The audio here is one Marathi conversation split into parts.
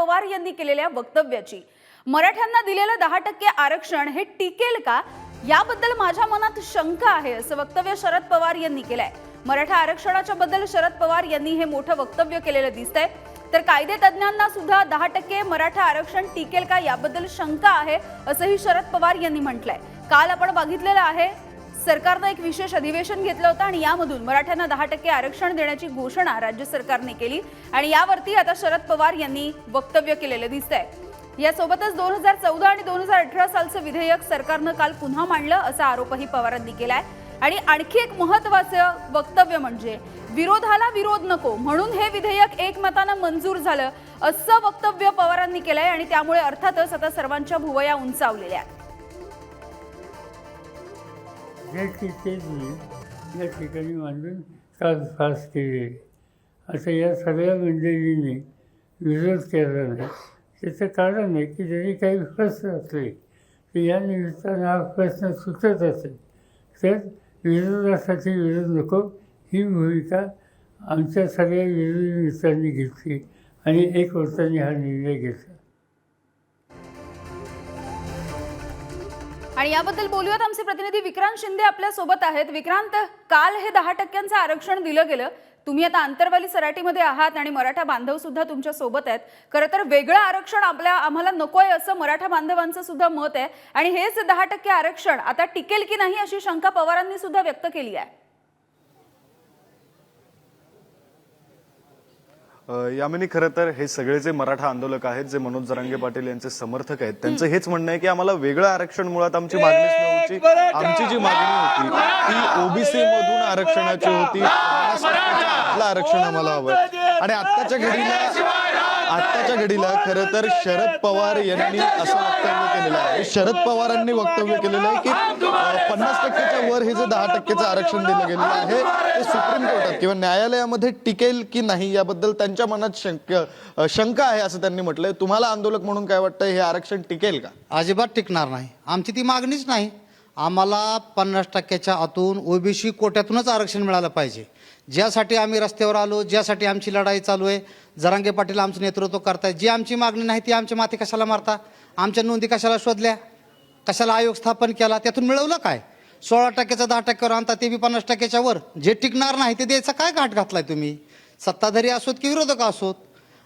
पवार यांनी केलेल्या वक्तव्याची. मराठ्यांना दिलेलं दहा टक्के आरक्षण हे टिकेल का? याबद्दल माझ्या मनात शंका आहे असं वक्तव्य शरद पवार यांनी केलंय. मराठा आरक्षणाच्या बद्दल शरद पवार यांनी हे मोठं वक्तव्य केलेलं दिसतंय. तर कायदे तज्ज्ञांना सुद्धा दहा टक्के मराठा आरक्षण टिकेल का याबद्दल शंका आहे असंही शरद पवार यांनी म्हटलंय. काल आपण बघितलेलं आहे सरकारनं एक विशेष अधिवेशन घेतलं होतं आणि यामधून मराठ्यांना दहा टक्के आरक्षण देण्याची घोषणा राज्य सरकारने केली. आणि यावरती आता शरद पवार यांनी वक्तव्य केलेलं दिसतंय. यासोबतच दोन हजार चौदा आणि दोन हजार अठरा सालचं विधेयक सरकारनं काल पुन्हा मांडलं असा आरोपही पवारांनी केलाय. आणि आणखी एक महत्वाचं वक्तव्य म्हणजे विरोधाला विरोध नको म्हणून हे विधेयक एकमतानं मंजूर झालं असं वक्तव्य पवारांनी केलंय आणि त्यामुळे अर्थातच आता सर्वांच्या भुवया उंचावलेल्या आहेत. जे की मी या ठिकाणी मांडून कालपास केली केले. असं या सगळ्या मंडळींनी विरोध केला नाही. त्याचं कारण आहे की जरी काही प्रश्न असले तर या निमित्तानं हा प्रश्न सुचत असेल. तर विरोधासाठी विरोध नको. ही भूमिका आमच्या सगळ्या विरोधी मित्रांनी घेतली आणि एक वर्षांनी हा निर्णय घेतला. आणि याबद्दल बोलूयात. आमचे प्रतिनिधी विक्रांत शिंदे आपल्यासोबत आहेत. विक्रांत काल हे दहा टक्क्यांचं आरक्षण दिलं गेलं. तुम्ही आता आंतरवाली सराटीमध्ये आहात आणि मराठा बांधव सुद्धा तुमच्यासोबत आहेत. खरं तर वेगळं आरक्षण आपल्या आम्हाला नकोय असं मराठा बांधवांचं सुद्धा मत आहे. आणि हेच दहा टक्के आरक्षण आता टिकेल की नाही अशी शंका पवारांनी सुद्धा व्यक्त केली आहे. यामिनी खरं तर हे सगळे जे मराठा आंदोलक आहेत जे मनोज जरांगे पाटील यांचे समर्थक आहेत त्यांचं हेच म्हणणं आहे की आम्हाला वेगळं आरक्षण मुळात आमची मागणीच नव्हती. आमची जी मागणी होती ती ओबीसी मधून आरक्षणाची होती. आपलं आरक्षण आम्हाला हवं आणि आत्ताच्या घडीला आत्ताच्या घडीला खरं तर शरद पवार यांनी असं वक्तव्य केलेलं आहे. शरद पवारांनी वक्तव्य केलेलं आहे की पन्नास टक्क्याच्या वर हे जे दहा टक्क्याचं आरक्षण दिलं गेलेलं आहे ते सुप्रीम कोर्टात किंवा न्यायालयामध्ये टिकेल की नाही याबद्दल त्यांच्या मनात शंक शंका आहे असं त्यांनी म्हटलंय. तुम्हाला आंदोलक म्हणून काय वाटतं हे आरक्षण टिकेल का? अजिबात टिकणार नाही. आमची ती मागणीच नाही. आम्हाला पन्नास टक्क्याच्या आतून ओबीसी कोट्यातूनच आरक्षण मिळालं पाहिजे. ज्यासाठी आम्ही रस्त्यावर आलो ज्यासाठी आमची लढाई चालू आहे जरांगे पाटील आमचं नेतृत्व करताय जी आमची मागणी नाही ती आमच्या माती कशाला मारता? आमच्या नोंदी कशाला शोधल्या? कशाला आयोग स्थापन केला? त्यातून मिळवलं काय? सोळा टक्क्याचा दहा टक्क्यावर आणता ते बी पन्नास टक्क्याच्या वर. जे टिकणार नाही ते द्यायचा काय घाट घातलाय तुम्ही? सत्ताधारी असोत की विरोधक असोत?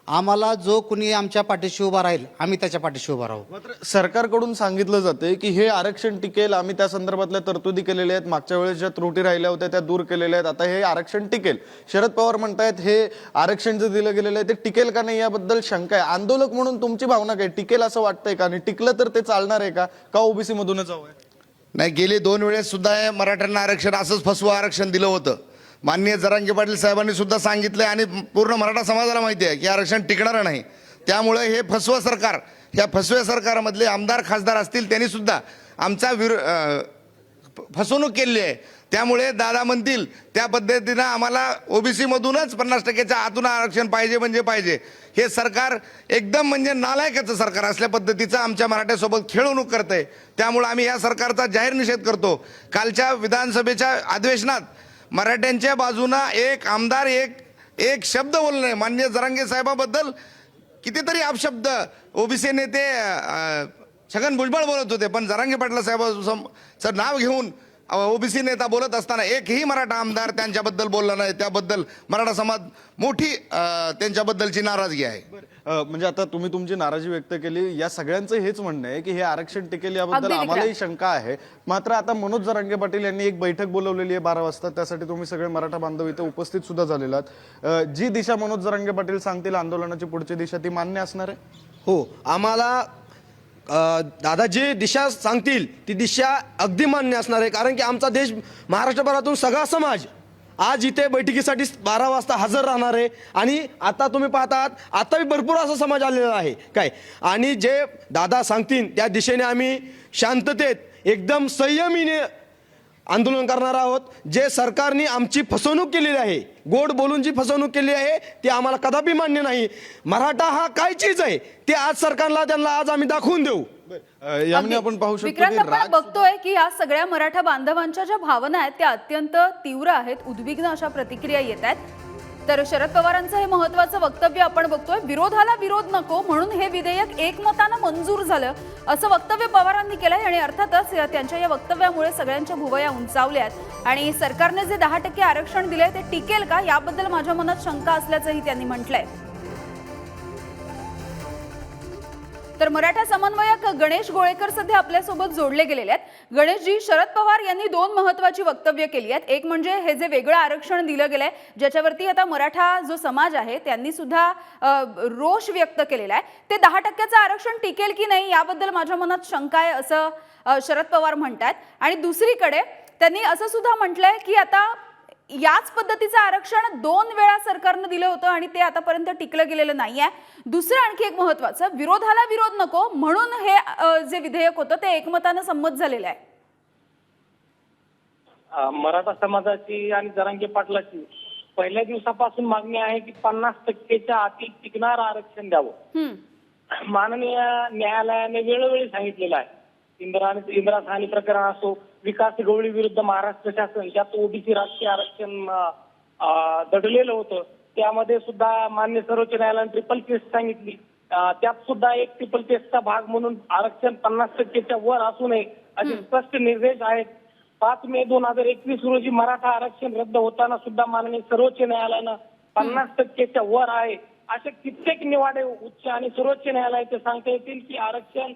आम्हाला जो कुणी आमच्या पाठीशी उभा राहील आम्ही त्याच्या पाठीशी उभा राहू. मात्र सरकारकडून सांगितलं जाते की हे आरक्षण टिकेल आम्ही त्या संदर्भातल्या तरतुदी केलेल्या आहेत. मागच्या वेळेस ज्या त्रुटी राहिल्या होत्या त्या दूर केलेल्या आहेत. आता हे आरक्षण टिकेल. शरद पवार म्हणतायत हे आरक्षण जे दिलं गेलेलं आहे ते टिकेल का नाही याबद्दल शंका आहे. आंदोलक म्हणून तुमची भावना काय? टिकेल असं वाटतंय का? आणि टिकलं तर ते चालणार आहे का? का ओबीसी मधूनच हवं आहे नाही गेले दोन वेळेस सुद्धा हे मराठ्यांना आरक्षण असंच फसवं आरक्षण दिलं होतं. माननीय जरांगे पाटील साहेबांनी सुद्धा सांगितलंय आणि पूर्ण मराठा समाजाला माहिती आहे की आरक्षण टिकणार नाही. त्यामुळे हे फसवं सरकार या फसव्या सरकारमधले आमदार खासदार असतील त्यांनी सुद्धा आमचा विरो फसवणूक केली आहे. त्यामुळे दादा म्हणतील त्या पद्धतीनं आम्हाला ओबीसीमधूनच पन्नास टक्क्याच्या आतून आरक्षण पाहिजे म्हणजे पाहिजे. हे सरकार एकदम म्हणजे नालायकाचं सरकार असल्या पद्धतीचं आमच्या मराठ्यासोबत खेळवणूक करतंय. त्यामुळे आम्ही या सरकारचा जाहीर निषेध करतो. कालच्या विधानसभेच्या अधिवेशनात मराठ्यांच्या बाजूनं एक आमदार एक एक शब्द बोलले नाही. मान्य जरांगे साहेबाबद्दल कितीतरी अपशब्द ओबीसी नेते छगन भुजबळ बोलत होते पण जरांगे पाटला साहेबांचं नाव घेऊन ओबीसी नेता बोलत असताना एकही मराठा आमदार त्यांच्याबद्दल बोलला नाही. त्याबद्दल मराठा समाज मोठी त्यांच्याबद्दलची नाराजगी आहे. म्हणजे आता तुम्ही तुमची नाराजी व्यक्त केली. या सगळ्यांचं हेच म्हणणं आहे की हे आरक्षण टिकेल याबद्दल आम्हालाही शंका आहे. मात्र आता मनोज जरांगे पाटील यांनी एक बैठक बोलवलेली आहे बारा वाजता. त्यासाठी तुम्ही सगळे मराठा बांधव इथे उपस्थित सुद्धा झालेला जी दिशा मनोज जरांगे पाटील सांगतील आंदोलनाची पुढची दिशा ती मान्य असणार आहे? हो आम्हाला दादा जी दिशा सांगतील ती दिशा अगदी मान्य असणार आहे कारण की आमचा देश महाराष्ट्रभरातून सगळा समाज आज इथे बैठकीसाठी बारा वाजता हजर राहणार आहे. आणि आता तुम्ही पाहतात आता बी भरपूर असा समाज आलेला आहे. काय? आणि जे दादा सांगतील त्या दिशेने आम्ही शांततेत एकदम संयमीने आंदोलन करणार आहोत. जे सरकारने आमची फसवणूक केलेली आहे गोड बोलून जी फसवणूक केली आहे ती आम्हाला कदापि मान्य नाही. मराठा हा काय चीज आहे ते आज सरकारला त्यांना आज आम्ही दाखवून देऊ. आपण पाहू शकतो बघतोय की या सगळ्या मराठा बांधवांच्या ज्या भावना आहेत त्या अत्यंत तीव्र आहेत. उद्विग्न अशा प्रतिक्रिया येत आहेत. तर शरद पवारांचं हे महत्वाचं वक्तव्य आपण बघतोय. विरोधाला विरोध नको म्हणून हे विधेयक एकमतानं मंजूर झालं. असं वक्तव्य पवारांनी केलंय आणि अर्थातच त्यांच्या या वक्तव्यामुळे सगळ्यांच्या भुवया उंचावल्यात आणि सरकारने जे दहा टक्के आरक्षण दिलंय ते टिकेल का? याबद्दल माझ्या मनात शंका असल्याचंही त्यांनी म्हटलंय. तर मराठा समन्वयक गणेश गोळेकर सध्या आपल्यासोबत जोडले गेलेले आहेत. गणेशजी शरद पवार यांनी दोन महत्वाची वक्तव्य केली आहेत. एक म्हणजे हे जे वेगळं आरक्षण दिलं गेलंय ज्याच्यावरती आता मराठा जो समाज आहे त्यांनी सुद्धा रोष व्यक्त केलेला आहे. ते दहा टक्क्याचं आरक्षण टिकेल की नाही याबद्दल माझ्या मनात शंका आहे असं शरद पवार म्हणतात आणि दुसरीकडे त्यांनी असं सुद्धा म्हटलंय की आता याच पद्धतीचं आरक्षण दोन वेळा सरकारनं दिलं होतं आणि ते आतापर्यंत टिकलं गेलेलं नाहीये. दुसरं आणखी एक महत्वाचं विरोधाला विरोध नको म्हणून हे जे विधेयक होतं ते एकमतानं संमत झालेलं आहे. मराठा समाजाची आणि जरांगे पाटलाची पहिल्या दिवसापासून मागणी आहे की पन्नास टक्केच्या आतील टिकणार आरक्षण द्यावं. माननीय न्यायालयाने वेळोवेळी सांगितलेलं आहे. इंदिरा इंदिरा साहनी प्रकरण असो विकास गवळी विरुद्ध महाराष्ट्र शासन ज्यात ओबीसी राजकीय आरक्षण दडलेलं होतं त्यामध्ये सुद्धा मान्य सर्वोच्च न्यायालयाने ट्रिपल टेस्ट सांगितली. त्यात सुद्धा एक ट्रिपल टेस्टचा भाग म्हणून आरक्षण पन्नास टक्केच्या वर असू नये असे स्पष्ट निर्देश आहेत. पाच मे दोन हजार एकवीस रोजी मराठा आरक्षण रद्द होताना सुद्धा माननीय सर्वोच्च न्यायालयानं पन्नास टक्केच्या वर आहे. असे कित्येक निवाडे उच्च आणि सर्वोच्च न्यायालयाचे सांगता येतील की आरक्षण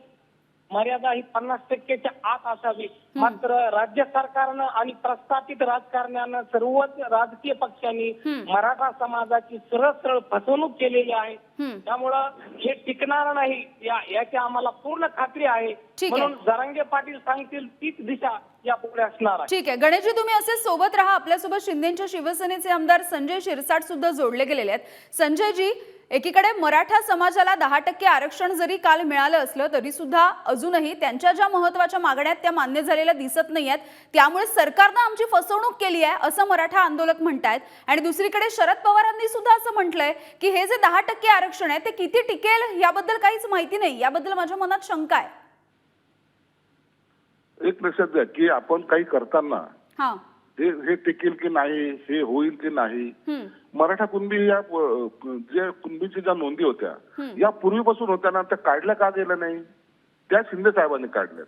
मर्यादा ही पन्नास टक्केच्या आत असावी. मात्र राज्य सरकारनं आणि प्रस्थापित राजकारण्यानं सर्वच राजकीय पक्षांनी मराठा समाजाची सरळ सरळ फसवणूक केलेली आहे. त्यामुळं हे टिकणार नाही. या याची आम्हाला पूर्ण खात्री आहे. म्हणून जरांगे पाटील सांगतील तीच दिशा या पुढे असणार ठीक आहे. गणेशजी तुम्ही असे सोबत राहा. आपल्यासोबत शिंदेच्या शिवसेनेचे आमदार संजय शिरसाट सुद्धा जोडले गेलेले आहेत. संजयजी एकीकडे मराठा समाजाला दहा टक्के आरक्षण जरी काल मिळालं असलं तरी सुद्धा अजूनही त्यांच्या ज्या महत्त्वाच्या मागण्या आहेत त्या मान्य झालेल्या दिसत नाही आहेत. त्यामुळे सरकारनं आमची फसवणूक केली आहे असं मराठा आंदोलक म्हणतायत. आणि दुसरीकडे शरद पवारांनी सुद्धा असं म्हटलंय की हे जे दहा टक्के आरक्षण आहे ते किती टिकेल याबद्दल काहीच माहिती नाही. याबद्दल माझ्या मनात शंका आहे. एक लक्षात घ्या की आपण काही करताना हा. टिकेल की नाही हे होईल की नाही मराठा कुणबी या जे कुणबीच्या ज्या नोंदी होत्या या पूर्वीपासून होत्या ना त्या काढल्या का गेल्या नाही? त्या शिंदे साहेबांनी काढल्या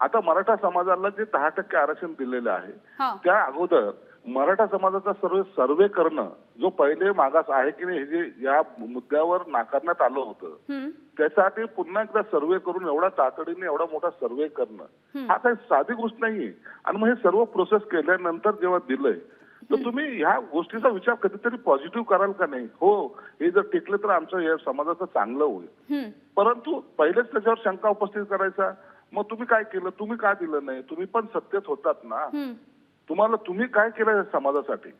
आता मराठा समाजाला जे दहा टक्के आरक्षण दिलेलं आहे त्या अगोदर मराठा समाजाचा सर्वे सर्वे करणं जो पहिले मागास आहे की नाही हे जे या मुद्द्यावर नाकारण्यात आलं होतं त्यासाठी पुन्हा एकदा सर्वे करून एवढा तातडीने एवढा मोठा सर्वे करणं हा काही साधी गोष्ट नाहीये. आणि मग हे सर्व प्रोसेस केल्यानंतर जेव्हा दिलंय तर तुम्ही ह्या गोष्टीचा विचार कधीतरी पॉझिटिव्ह कराल का नाही? हो हे जर टिकलं तर आमचं या समाजाचं चांगलं होईल. परंतु पहिलेच त्याच्यावर शंका उपस्थित करायचा. मग तुम्ही काय केलं? तुम्ही का दिलं नाही? तुम्ही पण सत्तेत होतात ना. तुम्हाला तुम्ही काय केलं या समाजासाठी?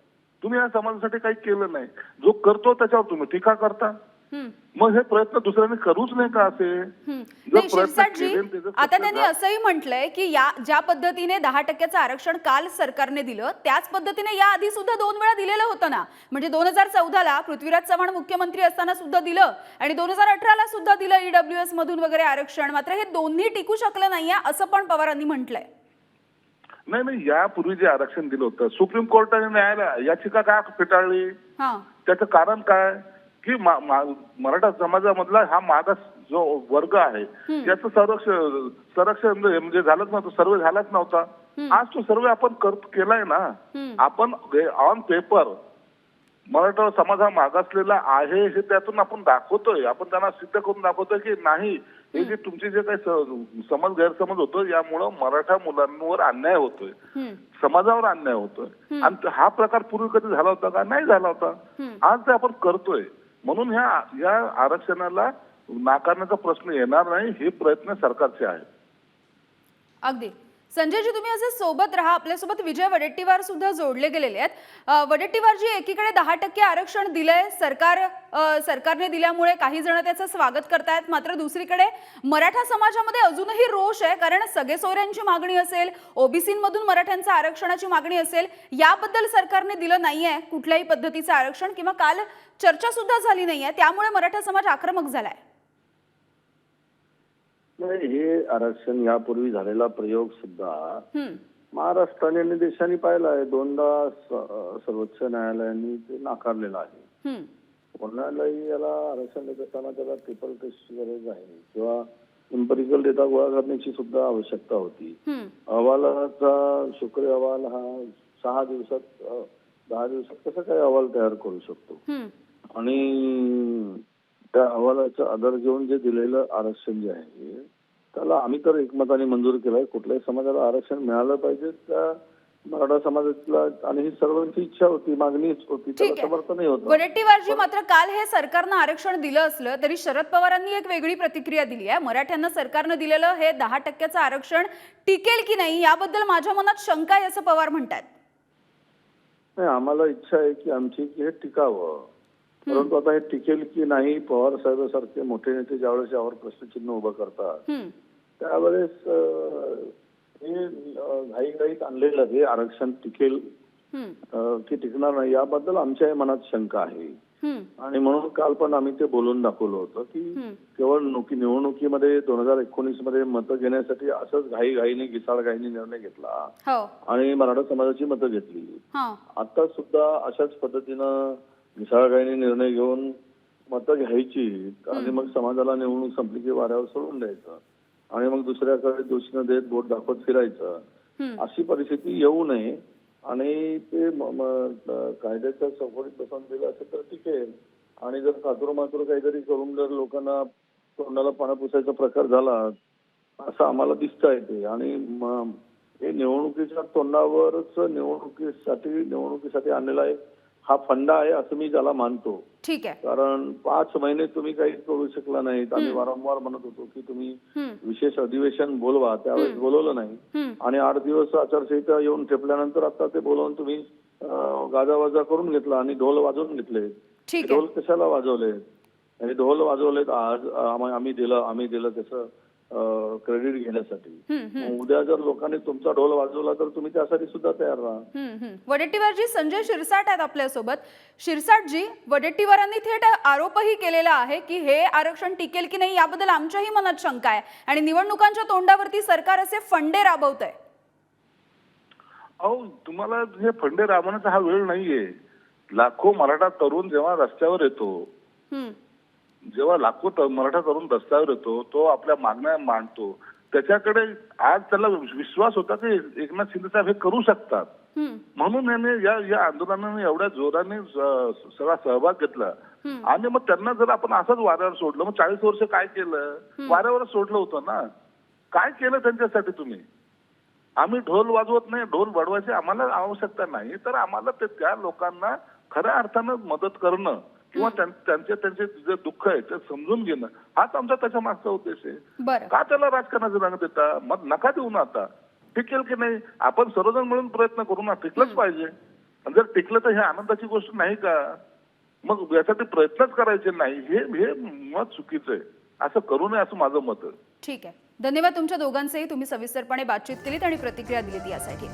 तुम्ही या समाजासाठी काही केलं नाही. जो करतो त्याच्यावर तुम्ही टीका करता? मग हे प्रयत्न दुसऱ्यांनी करूच नाही का असे? आता त्यांनी असंही म्हटलंय की या ज्या पद्धतीने दहा टक्क्याचं आरक्षण काल सरकारने दिलं त्याच पद्धतीने या आधी सुद्धा दोन वेळा दिलेलं होतं ना. म्हणजे दोन हजार चौदाला पृथ्वीराज चव्हाण मुख्यमंत्री असताना सुद्धा दिलं आणि दोन हजार अठराला सुद्धा दिलं ईडब्ल्यू एस मधून वगैरे आरक्षण. मात्र हे दोन्ही टिकू शकलं नाहीये असं पण पवारांनी म्हटलंय. नाही नाही यापूर्वी जे आरक्षण दिलं होतं सुप्रीम कोर्टाने न्यायालय याचिका का फेटाळली? हा. त्याचं कारण काय? की मराठा समाजामधला हा मागास जो वर्ग आहे याचं संरक्षण संरक्षण म्हणजे झालंच नव्हतं सर्वे झालाच नव्हता. आज तो सर्वे आपण केलाय ना आपण ऑन पेपर मराठा समाज हा मागासलेला आहे हे त्यातून आपण दाखवतोय. आपण त्यांना सिद्ध करून दाखवतोय की नाही हे जे तुमचे जे काही समज गैरसमज होतो यामुळं मराठा मुलांवर अन्याय होतोय. समाजावर अन्याय होतोय. आणि हा प्रकार पूर्वी कधी झाला होता का? नाही झाला होता. आज ते आपण करतोय. म्हणून ह्या या आरक्षणाला नाकारण्याचा प्रश्न येणार नाही हे प्रयत्न सरकारचे आहेत. अगदी. संजयजी तुम्ही असे सोबत राहा. आपल्यासोबत विजय वडेट्टीवार सुद्धा जोडले गेलेले आहेत. वडेट्टीवारजी एकीकडे दहा टक्के आरक्षण दिलंय. सरकार सरकारने दिल्यामुळे काही जण त्याचं स्वागत करतायत. मात्र दुसरीकडे मराठा समाजामध्ये अजूनही रोष आहे. कारण सगळे सोयऱ्यांची मागणी असेल ओबीसीमधून मराठ्यांचा आरक्षणाची मागणी असेल याबद्दल सरकारने दिलं नाहीये. कुठल्याही पद्धतीचं आरक्षण किंवा काल चर्चा सुद्धा झाली नाहीये. त्यामुळे मराठा समाज आक्रमक झालाय. नाही हे आरक्षण यापूर्वी झालेला प्रयोग सुद्धा हम्म महाराष्ट्र आणि देशांनी पाहिला आहे दोनदा सर्वोच्च न्यायालयाने ते नाकारलेलं आहे. कोणालाही याला आरक्षण देत असताना त्याला ट्रिपल टेस्टची गरज आहे किंवा इम्पेरिकल डेटा गोळा करण्याची सुद्धा आवश्यकता होती. अहवालाचा शुक्र अहवाल हा सहा दिवसात दहा दिवसात कसा काय अहवाल तयार करू शकतो. आणि त्या अहवालाचा आधार घेऊन जे दिलेलं आरक्षण जे आहे त्याला आम्ही तर एकमताने मंजूर केलंय. कुठल्याही समाजाला आरक्षण मिळालं पाहिजे त्या मराठा समाजातला आणि ही सर्वांची इच्छा होती मागणीच होती ठीक त्याला समर्थनही होतं. वडेट्टीवारजी मात्र काल हे सरकारनं आरक्षण दिलं असलं तरी शरद पवारांनी एक वेगळी प्रतिक्रिया दिली आहे. मराठ्यांना सरकारनं दिलेलं हे दहा टक्क्याचं आरक्षण टिकेल की नाही याबद्दल माझ्या मनात शंका आहे असं पवार म्हणतात नाही आम्हाला इच्छा आहे की आमची हे टिकावं. परंतु आता हे टिकेल की नाही पवार साहेबांसारखे मोठे नेते ज्यावेळेस यावर प्रश्नचिन्ह उभं करतात. त्यावेळेस हे घाईघाईत आणलेलं हे आरक्षण टिकेल की टिकणार नाही याबद्दल आमच्याही मनात शंका आहे. आणि म्हणून काल पण आम्ही ते बोलून दाखवलं होतं की. केवळ निवडणुकीमध्ये दोन हजार एकोणीसमध्ये मतं घेण्यासाठी असंच घाईघाईने घिसाळघाईने निर्णय घेतला हो आणि मराठा समाजाची मतं घेतली हा आता सुद्धा अशाच पद्धतीनं घिसाळघाईने निर्णय घेऊन मतं घ्यायची आणि मग समाजाला निवडणूक संपली की वाऱ्यावर सोडून द्यायचं. आणि मग दुसऱ्याकडे दोष न देत बोट दाखवत फिरायचं. अशी परिस्थिती येऊ नये. आणि ते कायद्याच्या चौकटीत बसवून दिलं असेल तर टिकेल आणि जर कातूर मातूर काहीतरी करून जर लोकांना तोंडाला पाणी पुसायचा प्रकार झाला असं आम्हाला दिसता येते आणि हे निवडणुकीच्या तोंडावरच निवडणुकीसाठी निवडणुकीसाठी आणलेला एक हा फंडा आहे असं मी त्याला मानतो. ठीक आहे. कारण पाच महिने तुम्ही काही करू शकला नाहीत. आम्ही वारंवार म्हणत होतो की तुम्ही. विशेष अधिवेशन बोलवा. त्यावेळेस बोलवलं नाही. आणि आठ दिवस आचारसंहिता येऊन ठेपल्यानंतर आता ते बोलवून तुम्ही गाजावाजा करून घेतला आणि ढोल वाजवून घेतले. ढोल कशाला वाजवले आणि ढोल वाजवलेत आज आम- आम्ही दिलं आम्ही दिलं त्याचं क्रेडिट घेण्यासाठी. हम्म, हम्म. मग उद्या जर लोकांनी तुमचा ढोल वाजवला तर तुम्ही त्यासाठी सुद्धा तयार राहा. वडेट्टीवारजी संजय शिरसाट आहेत आपल्यासोबत. शिरसाटजी वडेट्टीवारांनी थेट आरोपही केलेला आहे की हे आरक्षण टिकेल की नाही याबद्दल आमच्याही मनात शंका आहे. आणि निवडणुकांच्या तोंडावरती सरकार असे फंडे राबवत आहे अहो तुम्हाला हे फंडे राबवण्याचा हा वेळ नाहीये. लाखो मराठा तरुण जेव्हा रस्त्यावर येतो जेव्हा लाखो मराठा तरुण रस्त्यावर येतो तो आपल्या मागण्या मांडतो. त्याच्याकडे आज त्याला विश्वास होता की एकनाथ शिंदे साहेब हे करू शकतात. म्हणून याने या या आंदोलनाने एवढ्या जोराने सगळा सहभाग घेतला. आणि मग त्यांना जर आपण असंच वाऱ्यावर सोडलं मग चाळीस वर्ष काय केलं? वाऱ्यावर सोडलं होतं ना? काय केलं त्यांच्यासाठी तुम्ही? आम्ही ढोल वाजवत नाही ढोल वाजवायची आम्हाला आवश्यकता नाही तर आम्हाला ते त्या लोकांना खऱ्या अर्थानं मदत करणं. किंवा त्यां- त्यांचे त्यांचे जे दुःख आहे ते समजून घेणं हाच आमचा त्याच्या मागचा उद्देश आहे. का त्याला राजकारणाचं रंग देता? मग नका देऊ ना आता. टिकेल की नाही? आपण सर्वजण मिळून प्रयत्न करू ना टिकलंच पाहिजे. आणि जर टिकलं तर हे आनंदाची गोष्ट नाही का? मग यासाठी प्रयत्नच करायचे नाही. हे हे मत चुकीचं आहे. असं करू नये असं माझं मत आहे. ठीक आहे. धन्यवाद तुमच्या दोघांचेही तुम्ही सविस्तरपणे बातचीत केलीत आणि प्रतिक्रिया दिलीत यासाठी.